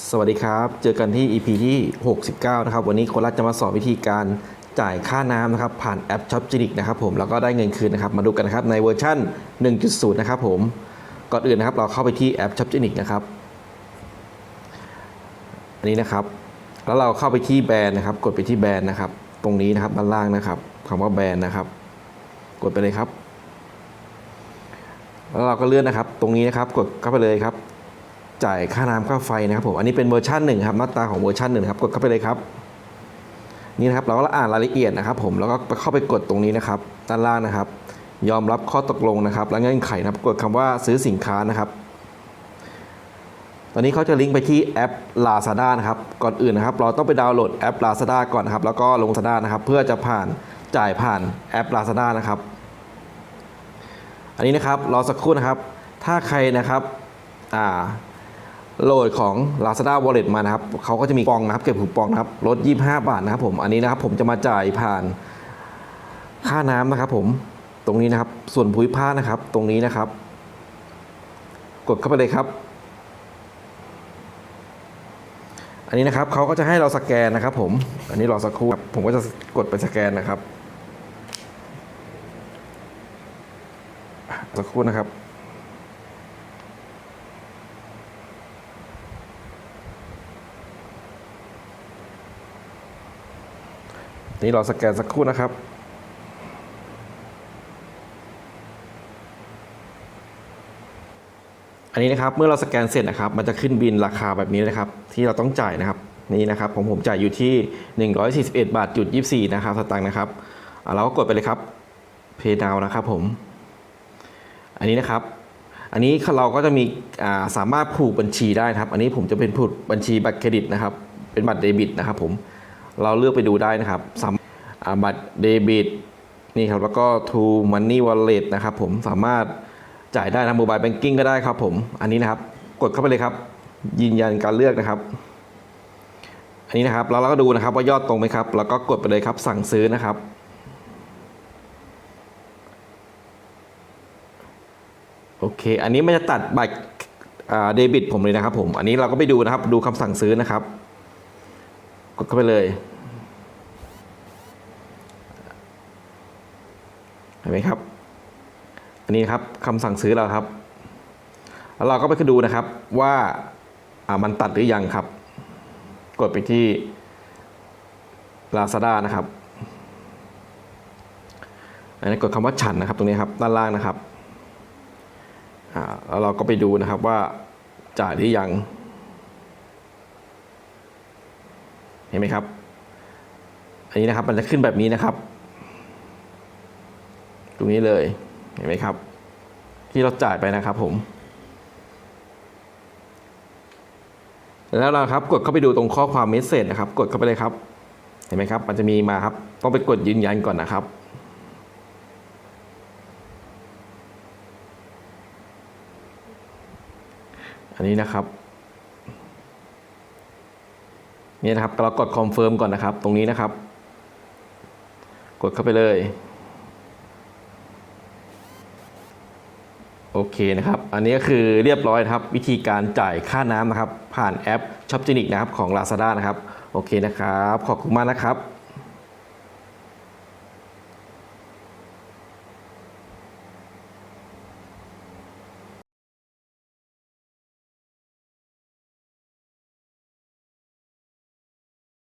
สวัสดีครับ เจอกันที่ EP ที่ 69 นะครับ วันนี้โครัสจะมาสอนวิธีการจ่ายค่าน้ำนะครับ ผ่านแอปช็อปจินิกนะครับผมแล้วก็ได้เงินคืนนะครับ มาดูกันนะครับในเวอร์ชัน1.0 นะครับผม ก่อนอื่นนะครับเราเข้าไปที่แอปช็อปจินิกนะครับอันนี้นะครับ แล้วเราเข้าไปที่แบรนด์นะครับ กดไปที่แบรนด์นะครับ ตรงนี้นะครับด้านล่างนะครับคำว่าแบรนด์นะครับ กดไปเลยครับ แล้วเราก็เลื่อนนะครับ ตรงนี้นะครับ กดเข้าไปเลยครับ จ่ายค่าน้ำค่าไฟนะครับผมอันนี้เป็นเวอร์ชันหนึ่งครับหน้าตาของเวอร์ชันหนึ่งครับกดเข้าไปเลยครับนี่นะครับเราก็อ่านรายละเอียดนะครับ ผมแล้วก็เข้าไปกดตรงนี้นะครับด้านล่างนะครับ ยอมรับข้อตกลงนะครับ และเงื่อนไขนะครับกดคำว่าซื้อสินค้านะครับ ตอนนี้เขาจะลิงก์ไปที่แอป Lazada นะครับก่อนอื่นนะครับ เราต้องไปดาวน์โหลดแอป Lazada ก่อนนะครับแล้วก็ลง Lazada นะครับ เพื่อจะผ่านจ่ายผ่านแอป Lazada นะครับ อันนี้นะครับรอสักครู่นะครับ ถ้าใครนะครับอ่า โหลดของ Lazada Wallet มานะครับเขาก็จะมีปองนะครับเก็บคูปองนะครับลด 25 บาทนะครับผมอันนี้นะครับผมจะมาจ่ายผ่านค่าน้ำนะครับผมตรงนี้นะครับส่วนภูมิภาคนะครับตรงนี้นะครับ กดเข้าไปเลยครับ อันนี้นะครับเขาก็จะให้เราสแกนนะครับ ผม อันนี้รอสักครู่ครับผมก็จะกดไปสแกนนะครับสักครู่นะครับ นี่เราสแกนสักครู่นะครับ อันนี้นะครับเมื่อเราสแกนเสร็จนะครับ มันจะขึ้นบินราคาแบบนี้นะครับ ที่เราต้องจ่ายนะครับนี่นะครับผมผมจ่ายอยู่ที่ 141 บาทจุด24 นะครับสตางค์นะครับเราก็กดไปเลยครับ Pay Now นะครับผม อันนี้นะครับ อันนี้เราก็จะมีาสามารถผูกบัญชีได้ครับ อันนี้ผมจะเป็นผูกบัญชีบัตรเครดิตนะครับ เป็นบัตรเดบิตนะครับผม เราเลือกไปดูได้นะครับสามบัตรเดบิตนี่ครับแล้วก็ To Money Wallet นะครับผมสามารถจ่ายได้ทางโมบายแบงกิ้งก็ได้ครับผมอันนี้นะครับกดเข้าไปเลยครับ ยืนยันการเลือกนะครับ อันนี้นะครับแล้วเราก็ดูนะครับว่ายอดตรงไหมครับ แล้วก็กดไปเลยครับสั่งซื้อนะครับ โอเค อันนี้มันจะตัดบัตรเดบิตผมเลยนะครับผม อันนี้เราก็ไปดูนะครับ ดูคำสั่งซื้อนะครับ กดเข้าไปเลยเห็นไหมครับ อันนี้ครับคำสั่งซื้อเราครับ แล้วเราก็ไปดูนะครับว่าามันตัดหรือยังครับ กดไปที่ Lazada นะครับอันนี้กดคำว่าฉันนะครับตรงนี้ครับด้านล่างนะครับแล้วเราก็ไปดูนะครับว่าจ่ายหรือยัง เห็นไหมครับ อันนี้นะครับมันจะขึ้นแบบนี้นะครับ ตรงนี้เลยเห็นไหมครับ ที่เราจ่ายไปนะครับผม แล้วเราครับกดเข้าไปดูตรงข้อความเมสเซจนะครับ กดเข้าไปเลยครับ เห็นไหมครับ มันจะมีมาครับ ต้องไปกดยืนยันก่อนนะครับอันนี้นะครับ นี่นะครับเรากดคอนเฟิร์มก่อนนะครับ ตรงนี้นะครับ กดเข้าไปเลย โอเคนะครับ อันนี้ก็คือเรียบร้อยนะครับ วิธีการจ่ายค่าน้ำนะครับ ผ่านแอปช็อปจินิกนะครับของ Lazada นะครับ โอเคนะครับ ขอบคุณมากนะครับ